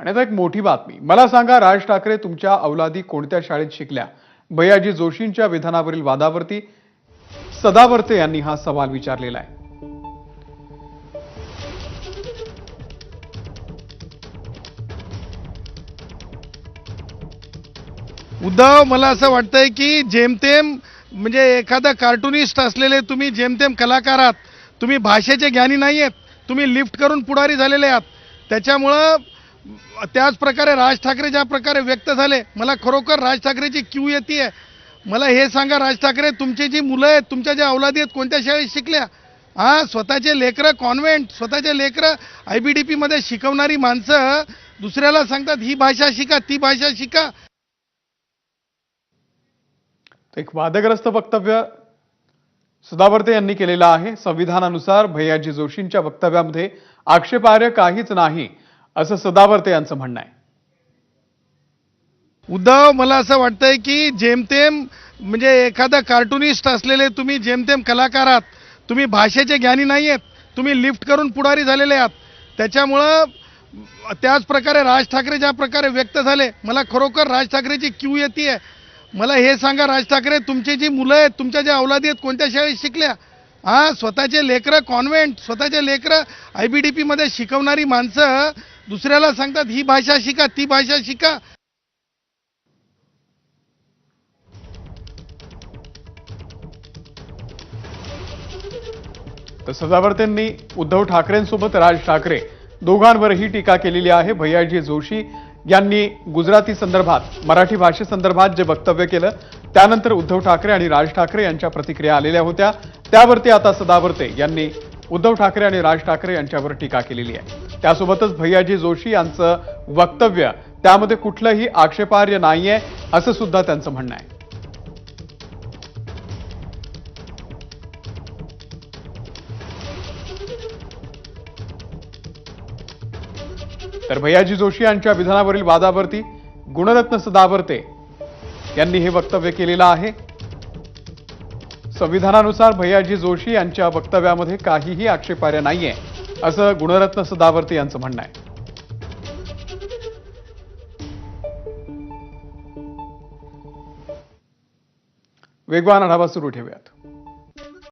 आणि आता एक मोठी बातमी. मला सांगा राज ठाकरे तुमच्या अवलादी कोणत्या शाळेत शिकल्या? भैयाजी जोशींच्या विधानावरील वादावरती सदावर्ते यांनी हा सवाल विचारलेला आहे. उद्धव मला असं वाटतंय की जेमतेम म्हणजे एखादा कार्टुनिस्ट असलेले तुम्ही जेमतेम कलाकार आहात तुम्ही भाषेचे ज्ञानी नाही आहेत तुम्ही लिफ्ट करून पुढारी झालेले आहात. त्याच्यामुळं त्याच प्रकारे राज ठाकरे ज्या प्रकारे व्यक्त झाले मला खरोखर राज ठाकरेची क्यू येते मला हे सांगा राज ठाकरे तुमची जी मुलं आहेत तुमच्या ज्या अवलादी आहेत कोणत्या शाळेत शिकल्या? हां स्वतःचे लेकरं कॉन्व्हेंट स्वतःचे लेकरं आय बी डी पीमध्ये शिकवणारी माणसं दुसऱ्याला सांगतात ही भाषा शिका ती भाषा शिका. एक वादग्रस्त वक्तव्य सदावर्ते यांनी केलेलं आहे. संविधानानुसार भैयाजी जोशींच्या वक्तव्यामध्ये आक्षेपार्ह काहीच नाही. असं सदावर्ते यांचं म्हणणं आहे. उद्धव मला असं वाटतंय की जेमतेम म्हणजे एखादा कार्टुनिस्ट असलेले तुम्ही जेमतेम कलाकार आहात तुम्ही भाषेचे ज्ञानी नाही आहेत तुम्ही लिफ्ट करून पुढारी झालेले आहात. त्याच्यामुळं त्याच प्रकारे राज ठाकरे ज्या प्रकारे व्यक्त झाले मला खरोखर राज ठाकरेची क्यू येते मला हे सांगा राज ठाकरे तुमची जी मुलं आहेत तुमच्या ज्या अवलादी आहेत कोणत्या शाळेत शिकल्या? हां स्वतःचे लेकरं कॉन्व्हेंट स्वतःचे लेकरं आय बी डी पीमध्ये शिकवणारी माणसं दुसऱ्याला सांगतात ही भाषा शिका ती भाषा शिका. तर सदावर्तेंनी उद्धव ठाकरेंसोबत राज ठाकरे दोघांवरही टीका केलेली आहे. भैयाजी जोशी यांनी गुजराती संदर्भात मराठी भाषेसंदर्भात जे वक्तव्य केलं त्यानंतर उद्धव ठाकरे आणि राज ठाकरे यांच्या प्रतिक्रिया आलेल्या होत्या. त्यावरती आता सदावर्ते यांनी उद्धव ठाकरे आणि राज ठाकरे यांच्यावर टीका केलेली आहे. त्यासोबतच भैयाजी जोशी यांचं वक्तव्य त्यामध्ये कुठलंही आक्षेपार्ह नाहीये असं सुद्धा त्यांचं म्हणणं आहे. तर भैयाजी जोशी यांच्या विधानावरील वादावरती गुणरत्न सदावर्ते यांनी हे वक्तव्य केलेलं आहे. संविधानानुसार भैयाजी जोशी यांच्या वक्तव्यामध्ये काहीही आक्षेपार्ह नाहीये असं गुणरत्न सदावर्ते यांचं म्हणणं आहे. वेगवान आढावा सुरू ठेवूयात.